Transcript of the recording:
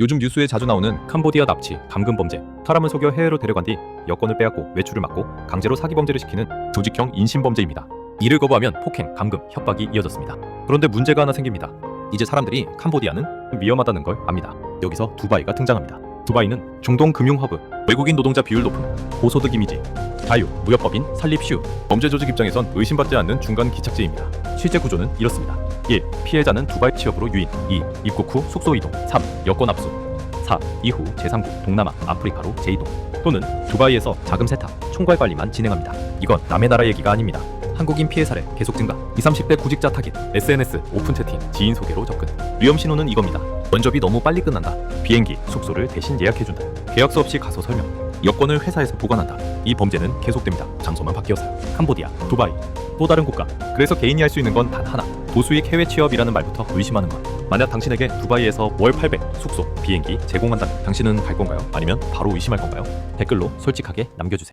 요즘 뉴스에 자주 나오는 캄보디아 납치, 감금 범죄, 사람을 속여 해외로 데려간 뒤 여권을 빼앗고 외출을 막고 강제로 사기 범죄를 시키는 조직형 인신 범죄입니다. 이를 거부하면 폭행, 감금, 협박이 이어졌습니다. 그런데 문제가 하나 생깁니다. 이제 사람들이 캄보디아는 위험하다는 걸 압니다. 여기서 두바이가 등장합니다. 두바이는 중동 금융 허브, 외국인 노동자 비율 높음, 고소득 이미지, 자유, 무역법인 설립 슈, 범죄 조직 입장에선 의심받지 않는 중간 기착지입니다. 실제 구조는 이렇습니다. 1. 피해자는 두바이 취업으로 유인 2. 입국 후 숙소 이동 3. 여권 압수 4. 이후 제3국 동남아 아프리카로 재이동 또는 두바이에서 자금 세탁 총괄 관리만 진행합니다. 이건 남의 나라 얘기가 아닙니다. 한국인 피해 사례 계속 증가 20, 30대 구직자 타깃 SNS 오픈 채팅 지인 소개로 접근 위험 신호는 이겁니다. 면접이 너무 빨리 끝난다. 비행기 숙소를 대신 예약해준다. 계약서 없이 가서 설명 여권을 회사에서 보관한다. 이 범죄는 계속됩니다. 장소만 바뀌어서요. 캄보디아, 두바이, 또 다른 국가. 그래서 개인이 할 수 있는 건 단 하나. 고수익 해외 취업이라는 말부터 의심하는 것. 만약 당신에게 두바이에서 월 800 숙소, 비행기 제공한다면 당신은 갈 건가요? 아니면 바로 의심할 건가요? 댓글로 솔직하게 남겨주세요.